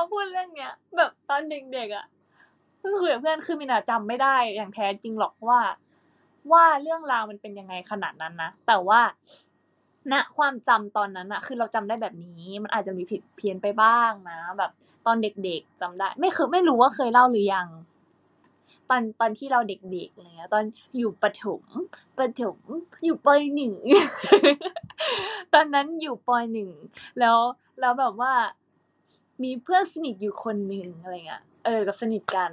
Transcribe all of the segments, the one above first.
อพูดเรื่องเนี้ยแบบตอนเด็กๆอะเพิ่งคุยกับเพื่อนคือมินอะจำไม่ได้อย่างแท้จริงหรอกว่า ว่าเรื่องราวมันเป็นยังไงขนาดนั้นนะแต่ว่าณความจำตอนนั้นอะคือเราจำได้แบบนี้มันอาจจะมีผิดเพี้ยนไปบ้างนะ แบบ ตอนเด็กๆจำได้ ไม่เคยไม่รู้ว่าเคยเล่าหรือยัง ตอนตอนที่เราเด็กๆอะไรเงี้ยตอนอยู่ประถมประถมอยู่ปหนึ่งตอนนั้นอยู่ปหนึ่งแล้วแล้วแบบว่า มีเพื่อนสนิทอยู่คนหนึ่งอะไรเงี้ยเออก็สนิทกัน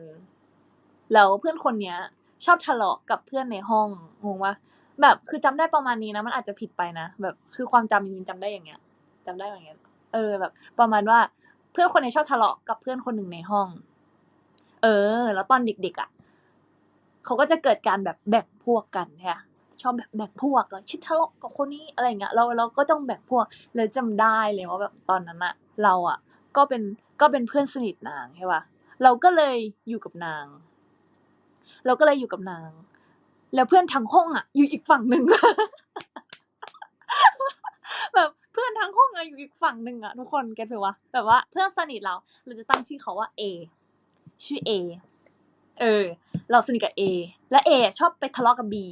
แล้วเพื่อนคนเนี้ย ชอบทะเลาะกับเพื่อนในห้องงงปะแบบคือจำได้ประมาณนี้นะมันอาจจะผิดไปนะแบบคือความจำจริงๆจำได้อย่างเงี้ยจำได้อย่างเงี้ย เออแบบ ประมาณว่าเพื่อนคนนี้ชอบทะเลาะกับเพื่อนคนหนึ่งในห้อง เออ แล้วตอนเด็กๆอะเขาก็จะเกิดการแบบแบ่งพวกกันเนี่ยชอบแบบแบ่งพวกแล้วชิดทะเลาะกับคนนี้อะไรเงี้ยเราเราก็ต้องแบ่งพวกเลยจำได้เลยว่าแบบตอนนั้นอะเราอะ ก็เป็นก็เป็นเพื่อนสนิทนางใช่ปะเราก็เลยอยู่กับนาง เราก็เลยอยู่กับนาง แล้วเพื่อนทั้งห้องอะอยู่อีกฝั่งหนึ่งแบบเพื่อนทั้งห้องอะอยู่อีกฝั่งหนึ่งอะทุกคนเก็ตไหมวะแบบว่าเพื่อนสนิทเรา เราจะตั้งชื่อเขาว่าเอชื่อเอเออ เราสนิทกับเอและเอชอบไปทะเลาะกับบี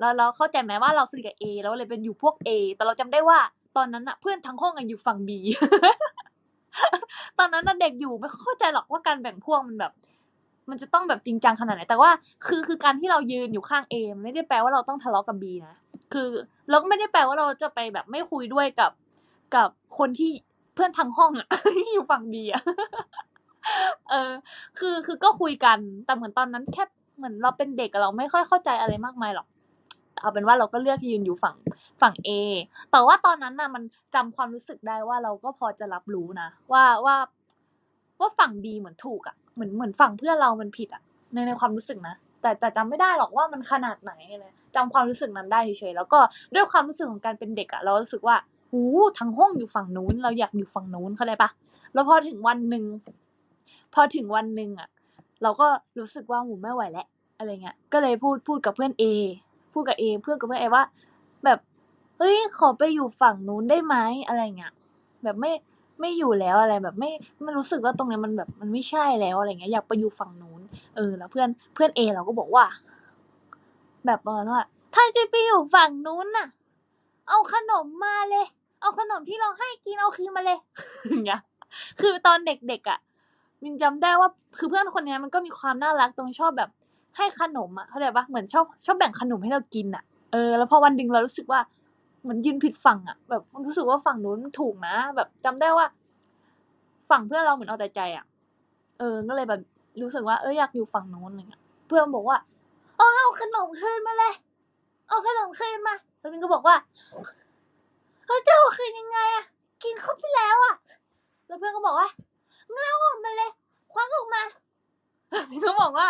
แล้วเราเข้าใจไหมว่าเราสนิทกับเอแล้วเลยเป็นอยู่พวกเอแต่เราจำได้ว่าตอนนั้นอะเพื่อนทั้งห้องอะอยู่ฝั่งบี ตอนนั้นเด็กอยู่ไม่เข้าใจหรอกว่าการแบ่งพวกมันแบบ มันจะต้องแบบจริงจังขนาดไหน แต่ว่าคือคือการที่เรายืนอยู่ข้างเอมไม่ได้แปลว่าเราต้องทะเลาะกับบีนะคือเราก็ไม่ได้แปลว่าเราจะไปแบบไม่คุยด้วยกับกับคนที่เพื่อนทั้งห้องอะอยู่ฝั่งบีอะเออ คือคือก็คุยกันแต่เหมือนตอนนั้นแค่เหมือนเราเป็นเด็กเราไม่ค่อยเข้าใจอะไรมากมายหรอก เอาเป็นว่าเราก็เลือกยืนอยู่ฝั่งฝั่ง A แต่ว่าตอนนั้นน่ะมันจำความรู้สึกได้ว่าเราก็พอจะรับรู้นะว่าว่าว่าฝั่ง B เหมือนถูกอะเหมือนเหมือนฝั่งเพื่อนเรามันผิดอะในในความรู้สึกนะแต่แต่จำไม่ได้หรอกว่ามันขนาดไหนเลยจำความรู้สึกนั้นได้เฉยๆแล้วก็ด้วยความรู้สึกของการเป็นเด็กอะเรารู้สึกว่าหูทั้งห้องอยู่ฝั่งนู้น เราอยากอยู่ฝั่งนู้นเข้าใจปะแล้วพอถึงวันหนึ่งพอถึงวันหนึ่งอะเราก็รู้สึกว่าหูไม่ไหวแล้วอะไรเงี้ยก็เลยพูดพูดกับเพื่อน A พูดกับเอเพื่อนกับเพื่อนเอว่า แบบเฮ้ยขอไปอยู่ฝั่งนู้นได้ไหมอะไรเงี้ยแบบไม่ไม่อยู่แล้วอะไรแบบไม่ไม่รู้สึกว่าตรงนี้มันแบบมันไม่ใช่แล้วอะไรเงี้ยอยากไปอยู่ฝั่งนู้นเออแล้วเพื่อนเพื่อนเอเราก็บอกว่า แบบประมาณว่าถ้าจะไปอยู่ฝั่งนู้นน่ะ เอาขนมมาเลย เอาขนมที่เราให้กินเอาคืนมาเลยอย่างเงี้ยคือตอนเด็กๆอะมินจำได้ว่าคือเพื่อนคนนี้มันก็มีความน่ารักตรงชอบแบบ ให้ขนมอะเข้าใจปะเหมือนชอบชอบแบ่งขนมให้เรากินอะเออแล้วพอวันหนึ่งเรารู้สึกว่าเหมือนยืนผิดฝั่งอะแบบรู้สึกว่าฝั่งนู้นถูกนะแบบจำได้ว่า ฝั่งเพื่อนเราเหมือนเอาแต่ใจอะเออก็เลยแบบรู้สึกว่าเอออยากอยู่ฝั่งนู้นอะไรเงี้ยเพื่อนบอกว่าเอาเอาขนมคืนมาเลย เอาขนมคืนมา แล้วมินก็บอกว่าเฮ้ยจะเอาคืนยังไงอะกินครบไปแล้วอะแล้วเพื่อนก็บอกว่าเงาออกมาเลยควักออกมามินก็บอกว่า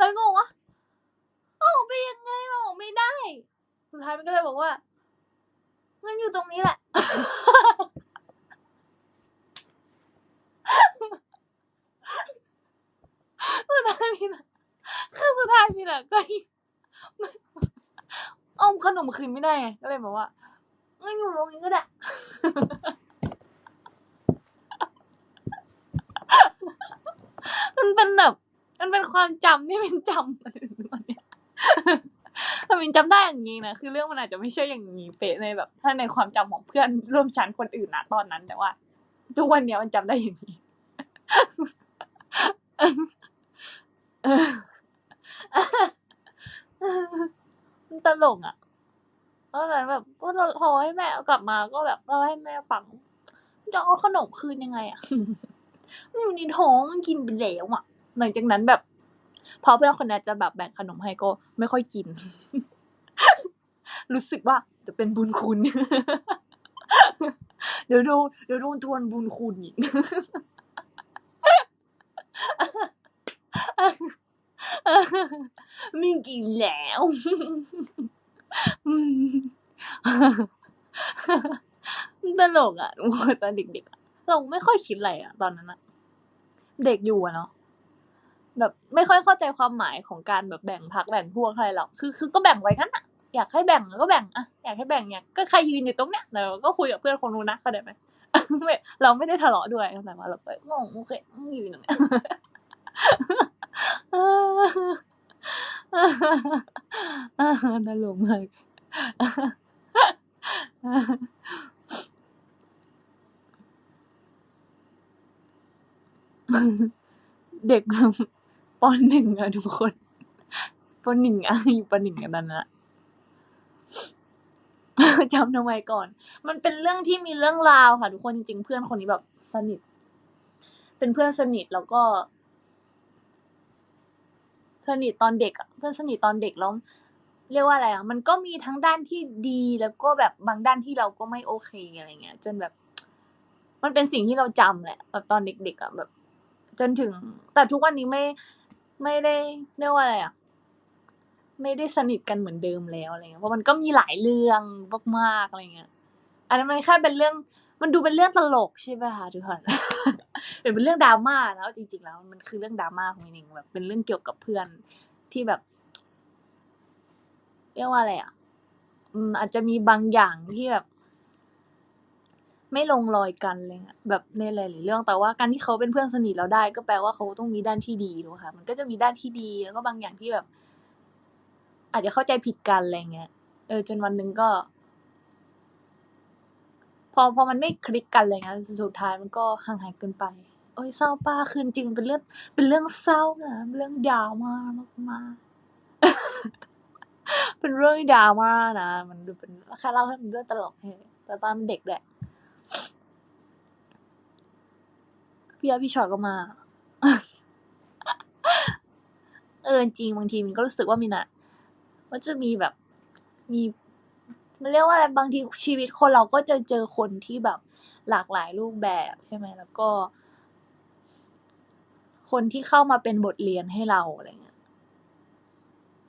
แล้วมินก็บอกว่าออกไปยังไงมันออกไม่ได้ สุดท้ายมันก็เลยบอกว่างั้นอยู่ตรงนี้แหละ สุดท้ายพี่นะคือสุดท้ายพี่นะก็เอาขนมคืนไม่ได้ไงก็เลยบอกว่างั้นอยู่ตรงนี้ก็ได้ มันเป็นแบบ มันเป็นความจำที่เป็นจำมันเนี้ยถ้ามินจำได้อย่างนี้นะคือเรื่องมันอาจจะไม่ใช่อย่างนี้เป๊ะในแบบ ถ้าในความจำของเพื่อนร่วมชั้นคนอื่นนะตอนนั้น แต่ว่า ทุกวันเนี้ยมันจำได้อย่างนี้มันตลกอะตอนนั้นแบบก็โทรให้แม่กลับมาก็แบบเล่าให้แม่ฟังจะเอาขนมคืนยังไงอะมันอยู่ในท้องมันกินไปแล้วอะ หลังจากนั้นแบบ พอเพื่อนคนนั้นจะแบบแบ่งขนมให้ก็ไม่ค่อยกิน รู้สึกว่าจะเป็นบุญคุณ เดี๋ยวโดนเดี๋ยวโดนทวนบุญคุณอีกไม่กินแล้วตลกอะตอนเด็กๆเราไม่ค่อยคิดอะไรอะ ตอนนั้นอะเด็กอยู่อะเนาะ แบบไม่ค่อยเข้าใจความหมายของการแบบแบ่งพักแบ่งพวกอะไรหรอกคือคือก็แบ่งไว้กันอะอยากให้แบ่งก็แบ่งอะอยากให้แบ่งเนี่ยก็ใครยืนอยู่ตรงเนี้ยเดี๋ยวก็คุยกับเพื่อนคนนู้นนะเข้าใจไหมเราไม่ได้ทะเลาะด้วยแต่ว่าเราก็งงโอเคอยู่ตรงเนี้ยตลกมากเด็ก ปหนึ่งอะทุกคนปหนึ่งอะอยู่ปหนึ่งกันนั่นแหละจำทำไมก่อน มันเป็นเรื่องที่มีเรื่องราวค่ะ ทุกคนจริงๆ เพื่อนคนนี้แบบสนิท เป็นเพื่อนสนิทแล้วก็ สนิทตอนเด็กอะเพื่อนสนิทตอนเด็กแล้วเรียกว่าอะไรอะมันก็มีทั้งด้านที่ดีแล้วก็แบบบางด้านที่เราก็ไม่โอเคอะไรเงี้ย จนแบบ มันเป็นสิ่งที่เราจำแหละแบบตอนเด็กๆอะแบบ จนถึง แต่ทุกวันนี้ไม่ ไม่ได้เรียกว่าอะไรอะ ไม่ได้สนิทกันเหมือนเดิมแล้วอะไรเงี้ยเพราะมันก็มีหลายเรื่องมากๆอะไรเงี้ยอันนั้นมันแค่เป็นเรื่อง มันดูเป็นเรื่องตลกใช่ไหมคะทุกคนเป็นเรื่องดราม่าแล้วจริง ๆ แล้ว มันคือเรื่องดราม่าของมินิงแบบ เป็นเรื่องเกี่ยวกับเพื่อนที่แบบ เรียกว่าอะไรอะอืมอาจจะมีบางอย่างที่แบบ ไม่ลงรอยกันเลยอะแบบในหลายๆเรื่องแต่ว่าการที่เขาเป็นเพื่อนสนิทเราได้ ก็แปลว่าเขาต้องมีด้านที่ดีถูกค่ะมันก็จะมีด้านที่ดีแล้วก็บางอย่างที่แบบ อาจจะเข้าใจผิดกันอะไรเงี้ยเออจนวันหนึ่งก็ พอพอมันไม่คลิกกันอะไรเงี้ยสุดท้ายมันก็ห่างหายกันไป โอ้ยเศร้าป้าคือจริงเป็นเรื่องเป็นเรื่องเศร้านะเรื่องดราม่ามากๆเป็นเรื่องดราม่านะ มันเป็นแค่เล่าให้เป็นเรื่องตลกเฉยแต่ตอนเด็กแหละ พี่อาพี่ชอตก็มา เออจริงบางทีมันก็รู้สึกว่ามินอะว่าจะมีแบบมีมันเรียกว่าอะไรบางทีชีวิตคนเราก็จะเจอคนที่แบบหลากหลายรูปแบบใช่ไหมแล้วก็ คนที่เข้ามาเป็นบทเรียนให้เราอะไรเงี้ย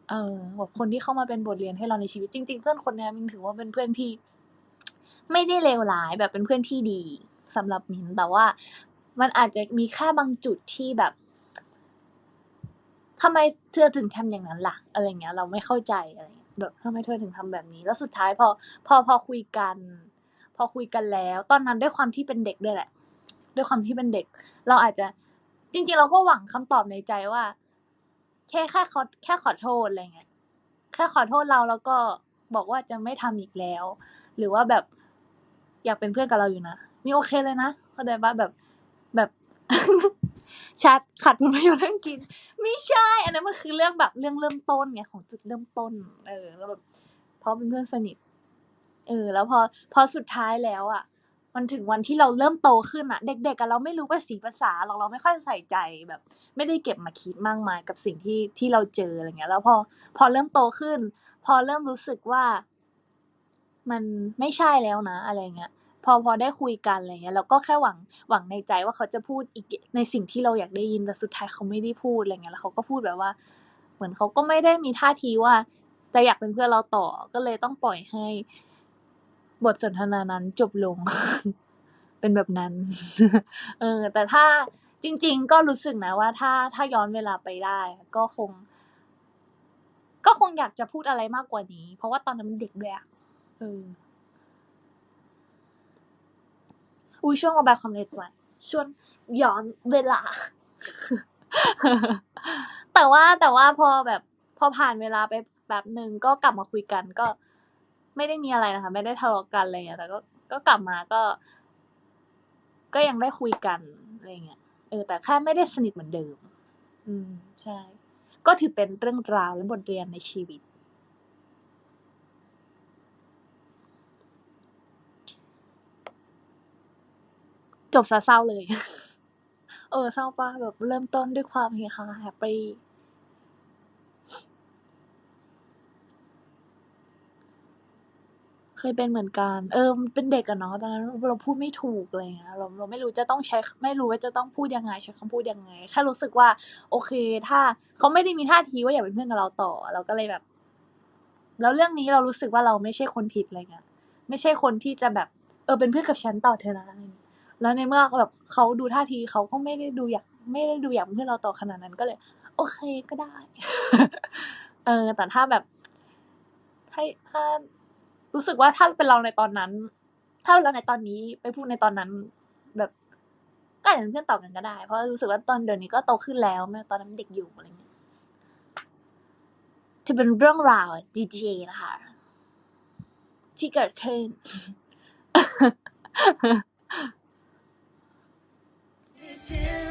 เออแบบคนที่เข้ามาเป็นบทเรียนให้เราในชีวิตจริง ๆ เพื่อนคนนี้มินถือว่าเป็นเพื่อนที่ ไม่ได้เลวร้ายแบบเป็นเพื่อนที่ดีสำหรับมินแต่ว่า มันอาจจะมีแค่บางจุดที่แบบทำไมเธอถึงทำอย่างนั้นล่ะ อะไรเงี้ย เราไม่เข้าใจอะไรเงี้ยแบบทำไมเธอถึงทำแบบนี้ แล้วสุดท้ายพอพอพอคุยกัน พอคุยกันแล้ว ตอนนั้นด้วยความที่เป็นเด็กด้วยแหละ ด้วยความที่เป็นเด็ก เราอาจจะจริง ๆ เราก็หวังคำตอบในใจว่าแค่แค่ขอแค่ขอโทษอะไรเงี้ยแค่ขอโทษเราแล้วก็บอกว่าจะไม่ทำอีกแล้ว หรือว่าแบบอยากเป็นเพื่อนกับเราอยู่นะนี่โอเคเลยนะเข้าใจปะแบบ แบบ ชัดขัดผลประโยชน์เรื่องกิน ไม่ใช่ อันนั้นมันคือเรื่องแบบเรื่องเริ่มต้นไงของจุดเริ่มต้น เออ แล้วแบบเพราะเป็นเพื่อนสนิท เออ แล้วพอพอสุดท้ายแล้วอะมันถึงวันที่เราเริ่มโตขึ้นอะเด็กๆกันเราไม่รู้ภาษีภาษาเราเราไม่ค่อยใส่ใจแบบ ไม่ได้เก็บมาคิดมากมายกับสิ่งที่ที่เราเจออะไรเงี้ย แล้วพอพอเริ่มโตขึ้น พอเริ่มรู้สึกว่า มันไม่ใช่แล้วนะ อะไรเงี้ย พอพอได้คุยกันอะไรเงี้ยเราก็แค่หวังหวังในใจว่าเขาจะพูดอีกในสิ่งที่เราอยากได้ยินแต่สุดท้ายเขาไม่ได้พูดอะไรเงี้ยแล้วเขาก็พูดแบบว่า เหมือนเขาก็ไม่ได้มีท่าทีว่า จะอยากเป็นเพื่อนเราต่อก็เลยต้องปล่อยให้ บทสนทนานั้นจบลง เป็นแบบนั้น เออ แต่ถ้าจริง ๆ ก็รู้สึกนะว่า ถ้าถ้าย้อนเวลาไปได้ ก็คง ก็คงอยากจะพูดอะไรมากกว่านี้ เพราะว่าตอนนั้นมันเด็กด้วยอะเออ อุ้ยช่วงระบายความในใจช่วงย้อนเวลา แต่ว่าแต่ว่าพอแบบพอผ่านเวลาไปแบบหนึ่งก็กลับมาคุยกันก็ ไม่ได้มีอะไรนะคะ ไม่ได้ทะเลาะกันอะไรเงี้ยแต่ก็ก็กลับมาก็ ก็ยังได้คุยกันอะไรเงี้ยเออแต่แค่ไม่ได้สนิทเหมือนเดิม อืมใช่ ก็ถือเป็นเรื่องราวและบทเรียนในชีวิต จบซะเศร้าเลย เออเศร้าป่ะแบบเริ่มต้นด้วยความเฮฮาแฮปปี้เคยเป็นเหมือนกัน เออ เป็นเด็กอะเนาะ ตอนนั้นเราพูดไม่ถูกอะไรเงี้ยเราเราไม่รู้จะต้องใช้ ไม่รู้ว่าจะต้องพูดยังไง ใช้คำพูดยังไง แค่รู้สึกว่า โอเค ถ้าเขาไม่ได้มีท่าทีว่าอยากเป็นเพื่อนกับเราต่อ เราก็เลยแบบ แล้วเรื่องนี้เรารู้สึกว่าเราไม่ใช่คนผิดอะไรเงี้ย ไม่ใช่คนที่จะแบบ เออ เป็นเพื่อนกับฉันต่อเธอนะอะไรเงี้ย แล้วในเมื่อแบบเขาดูท่าทีเขาก็ไม่ได้ดูอยากไม่ได้ดูอยากเป็นเพื่อนเราต่อขนาดนั้นก็เลย โอเคก็ได้ เออแต่ถ้าแบบถ้ถ้ารู้สึกว่าถ้าเป็นเราในตอนนั้น ถ้าเราในตอนนี้ไปพูดในตอนนั้นก็อาจจะเป็นเพื่อนต่อกันก็ได้ เพราะรู้สึกว่าตอนเดี๋ยวนี้ก็โตขึ้นแล้วไม่ตอนนั้นเด็กอยู่อะไรเงี้ยที่เป็นเรื่องราวดีเจนะคะที่เกิดขึ้น Till